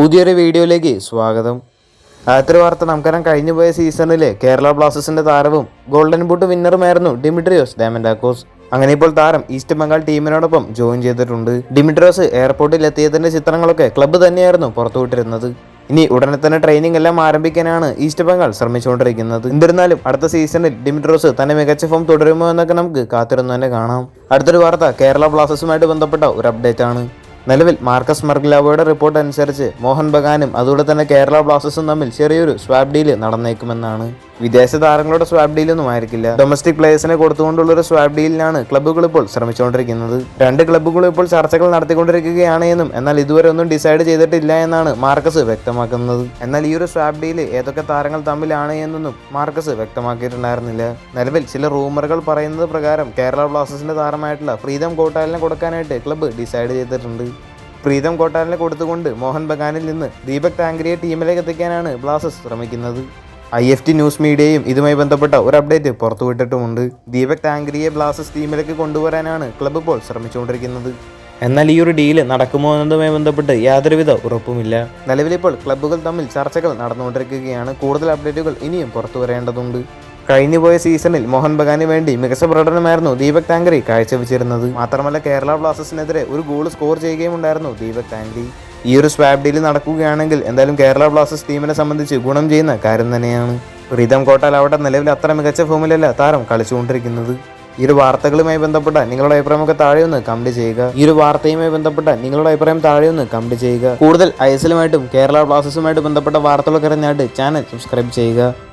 പുതിയൊരു വീഡിയോയിലേക്ക് സ്വാഗതം. ആദ്യത്തെ വാർത്ത നമുക്കറിയാം. കഴിഞ്ഞു പോയ സീസണിലെ കേരള ബ്ലാസ്റ്റേഴ്സിന്റെ താരവും ഗോൾഡൻ ബൂട്ട് വിന്നറുമായിരുന്നു ഡിമിട്രിയോസ് ഡാമൻഡാക്കോസ് അങ്ങനെ ഇപ്പോൾ താരം ഈസ്റ്റ് ബംഗാൾ ടീമിനോടൊപ്പം ജോയിൻ ചെയ്തിട്ടുണ്ട്. ഡിമിട്രിയോസ് എയർപോർട്ടിൽ എത്തിയതിന്റെ ചിത്രങ്ങളൊക്കെ ക്ലബ്ബ് തന്നെയായിരുന്നു പുറത്തുവിട്ടിരുന്നത് ഇനി ഉടനെ തന്നെ ട്രെയിനിങ് എല്ലാം ആരംഭിക്കാനാണ് ഈസ്റ്റ് ബംഗാൾ ശ്രമിച്ചുകൊണ്ടിരിക്കുന്നത്. എന്നിരുന്നാലും അടുത്ത സീസണിൽ ഡിമിട്രോസ് തന്നെ മികച്ച ഫോം തുടരുമോ എന്നൊക്കെ നമുക്ക് കാത്തിരുന്നു തന്നെ കാണാം. അടുത്തൊരു വാർത്ത കേരള ബ്ലാസ്റ്റേഴ്സുമായിട്ട് ബന്ധപ്പെട്ട ഒരു അപ്ഡേറ്റ് ആണ്. നിലവിൽ മാർക്കസ് മർഗ്ലാവോയുടെ റിപ്പോർട്ട് അനുസരിച്ച് മോഹൻ ബഗാനും അതുപോലെ തന്നെ കേരള ബ്ലാസ്റ്റേഴ്സും തമ്മിൽ ചെറിയൊരു സ്വാപ്പ് ഡീൽ നടന്നേക്കുമെന്നാണ്. വിദേശ താരങ്ങളുടെ സ്വാബ് ഡീലൊന്നും ആയിരിക്കില്ല. ഡൊമസ്റ്റിക് പ്ലേയേഴ്സിനെ കൊടുത്തുകൊണ്ടുള്ള ഒരു സ്വാബ് ഡീലിനാണ് ക്ലബ്ബുകൾ ഇപ്പോൾ ശ്രമിച്ചുകൊണ്ടിരിക്കുന്നത്. രണ്ട് ക്ലബ്ബുകളും ഇപ്പോൾ ചർച്ചകൾ നടത്തിക്കൊണ്ടിരിക്കുകയാണ് എന്നും എന്നാൽ ഇതുവരെ ഒന്നും ഡിസൈഡ് ചെയ്തിട്ടില്ല എന്നാണ് മാർക്കസ് വ്യക്തമാക്കുന്നത്. എന്നാൽ ഈ ഒരു സ്വാബ് ഡീൽ ഏതൊക്കെ താരങ്ങൾ തമ്മിലാണ് എന്നൊന്നും മാർക്കസ് വ്യക്തമാക്കിയിട്ടുണ്ടായിരുന്നില്ല. നിലവിൽ ചില റൂമറുകൾ പറയുന്നത് പ്രകാരം കേരള ബ്ലാസ്റ്റേഴ്സിന്റെ താരമായിട്ടുള്ള ഫ്രീദം കോട്ടാലിനെ കൊടുക്കാനായിട്ട് ക്ലബ്ബ് ഡിസൈഡ് ചെയ്തിട്ടുണ്ട്. പ്രീതം കോട്ടാലിനെ കൊടുത്തുകൊണ്ട് മോഹൻ ബഗാനിൽ നിന്ന് ദീപക് താങ്കരിയെ ടീമിലേക്ക് എത്തിക്കാനാണ് ബ്ലാസ്റ്റേഴ്സ് ശ്രമിക്കുന്നത്. ഐ എഫ് ടി ന്യൂസ് മീഡിയയും ഇതുമായി ബന്ധപ്പെട്ട ഒരു അപ്ഡേറ്റ് പുറത്തുവിട്ടിട്ടുമുണ്ട് ദീപക് താങ്കരിയെ ബ്ലാസ്റ്റേഴ്സ് ടീമിലേക്ക് കൊണ്ടുവരാനാണ് ക്ലബ്ബ് ഇപ്പോൾ ശ്രമിച്ചുകൊണ്ടിരിക്കുന്നത്. എന്നാൽ ഈ ഒരു ഡീൽ നടക്കുമോ എന്നതുമായി ബന്ധപ്പെട്ട് യാതൊരുവിധ ഉറപ്പുമില്ല. നിലവിലിപ്പോൾ ക്ലബ്ബുകൾ തമ്മിൽ ചർച്ചകൾ നടന്നുകൊണ്ടിരിക്കുകയാണ്. കൂടുതൽ അപ്ഡേറ്റുകൾ ഇനിയും പുറത്തു വരേണ്ടതുണ്ട്. കഴിഞ്ഞുപോയ സീസണിൽ മോഹൻ ബഗാന് വേണ്ടി മികച്ച പ്രകടനമായിരുന്നു ദീപക് താങ്കരി കാഴ്ചവെച്ചിരുന്നത്. മാത്രമല്ല കേരള ബ്ലാസ്റ്റേഴ്സിനെതിരെ ഒരു ഗോൾ സ്കോർ ചെയ്യുകയും ഉണ്ടായിരുന്നു ദീപക് താങ്കരി. ഈ ഒരു സ്വാബ് ഡീൽ നടക്കുകയാണെങ്കിൽ എന്തായാലും കേരള ബ്ലാസ്റ്റേഴ്സ് ടീമിനെ സംബന്ധിച്ച് ഗുണം ചെയ്യുന്ന കാര്യം തന്നെയാണ്. പ്രീതം കോട്ടാൽ അവിടെ നിലവിൽ അത്ര മികച്ച ഫോമിലല്ല താരം കളിച്ചുകൊണ്ടിരിക്കുന്നത്. ഈ ഒരു വാർത്തകളുമായി ബന്ധപ്പെട്ട നിങ്ങളുടെ അഭിപ്രായമൊക്കെ താഴെ ഒന്ന് കമന്റ് ചെയ്യുക. ഈ ഒരു വാർത്തയുമായി ബന്ധപ്പെട്ട നിങ്ങളുടെ അഭിപ്രായം താഴെ ഒന്ന് കമന്റ് ചെയ്യുക. കൂടുതൽ ഐ എസ് കേരള ബ്ലാസ്റ്റേഴ്സുമായിട്ട് ബന്ധപ്പെട്ട വാർത്തകളൊക്കെ അറിഞ്ഞായിട്ട് ചാനൽ സബ്സ്ക്രൈബ് ചെയ്യുക.